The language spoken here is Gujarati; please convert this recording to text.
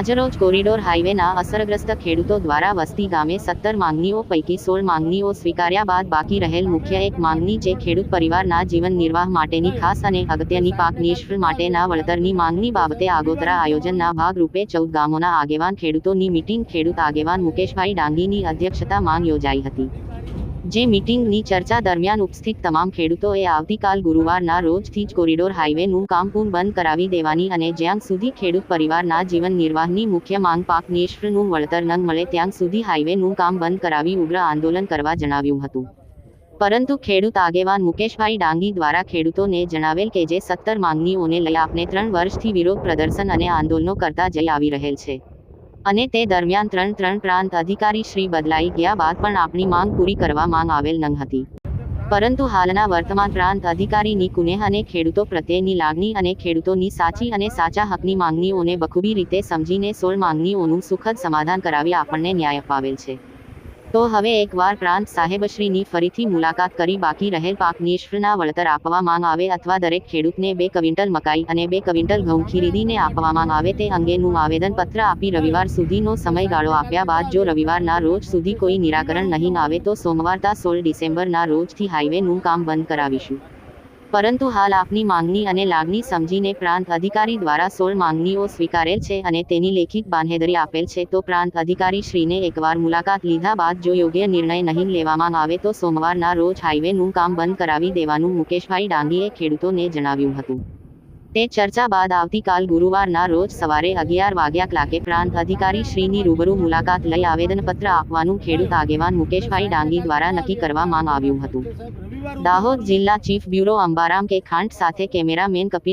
આજરોજ કોરિડોર હાઈવેના અસરગ્રસ્ત ખેડૂતો દ્વારા વસ્તી ગામે સત્તર માંગણીઓ પૈકી સોળ માંગણીઓ સ્વીકાર્યા બાદ બાકી રહેલ મુખ્ય એક માંગણી જે ખેડૂત પરિવારના જીવન નિર્વાહ માટેની ખાસ અને અગત્યની પાક નિષ્ફળ માટેના વળતરની માંગણી બાબતે આગોતરા આયોજનના ભાગરૂપે ચૌદ ગામોના આગેવાન ખેડૂતોની મિટિંગ ખેડૂત આગેવાન મુકેશભાઈ ડાંગીની અધ્યક્ષતા માંગ યોજાઈ હતી. જે મીટિંગની ચર્ચા દરમિયાન ઉપસ્થિત તમામ ખેડૂતોએ આવતીકાલ ગુરુવારના રોજથી જ કોરિડોર હાઈવેનું કામ પૂર્ણ બંધ કરાવી દેવાની અને જ્યાં સુધી ખેડૂત પરિવારના જીવન નિર્વાહની મુખ્ય માંગ પાક નિષ્ફળનું વળતર ન મળે ત્યાં સુધી હાઈવેનું કામ બંધ કરાવી ઉગ્ર આંદોલન કરવા જણાવ્યું હતું. પરંતુ ખેડૂત આગેવાન મુકેશભાઈ ડાંગી દ્વારા ખેડૂતોને જણાવેલ કે જે સત્તર માંગણીઓને લઈ આપને ત્રણ વર્ષથી વિરોધ પ્રદર્શન અને આંદોલનો કરતા જઈ આવી રહેલ છે. અને તે દરમિયાન ત્રણ ત્રણ પ્રાંત અધિકારી શ્રી બદલાઈ ગયા બાદ પણ આપણી માંગ પૂરી કરવા માંગ આવેલ ન હતી. પરંતુ હાલના વર્તમાન પ્રાંત અધિકારીની કુનેહ અને ખેડૂતો પ્રત્યેની લાગણી અને ખેડૂતોની સાચી અને સાચા હકની માંગણીઓને બખૂબી રીતે સમજીને સોળ માંગણીઓનું સુખદ સમાધાન કરાવી આપણને ન્યાય અપાવેલ છે. તો હવે એકવાર પ્રાંત સાહેબશ્રીની ફરીથી મુલાકાત કરી બાકી રહેલ પાક નિષ્ફળના વળતર આપવા માંગ આવે અથવા દરેક ખેડૂતને બે ક્વિન્ટલ મકાઈ અને બે ક્વિન્ટલ ઘઉં ખરીદીને આપવામાં આવે તે અંગેનું આવેદનપત્ર આપી રવિવાર સુધીનો સમયગાળો આપ્યા બાદ જો રવિવારના રોજ સુધી કોઈ નિરાકરણ નહીં આવે તો સોમવારતા સોળ ડિસેમ્બરના રોજથી હાઈવેનું કામ બંધ કરાવીશું. પરંતુ હાલ આપની માંગણી અને લાગણી સમજીને પ્રાંત અધિકારી દ્વારા સોળ માંગણીઓ સ્વીકારેલ છે અને તેની લેખિત બાંહેધરી આપેલ છે, તો પ્રાંત અધિકારી શ્રીને એકવાર મુલાકાત લીધા બાદ જો યોગ્ય નિર્ણય નહીં લેવામાં આવે તો સોમવારના રોજ હાઈવેનું કામ બંધ કરાવી દેવાનું મુકેશભાઈ ડાંગીએ ખેડૂતોને જણાવ્યું હતું. તે ચર્ચા બાદ આવતીકાલ ગુરુવારના રોજ સવારે અગિયાર વાગ્યા કલાકે પ્રાંત અધિકારી શ્રીની રૂબરૂ મુલાકાત લઈ આવેદનપત્ર આપવાનું ખેડૂત આગેવાન મુકેશભાઈ ડાંગી દ્વારા નક્કી કરવામાં આવ્યું હતું. દાહોદ જિલ્લા ચીફ બ્યુરો અંબારામ કે ખાંડ સાથે કેમેરામેન કપિલ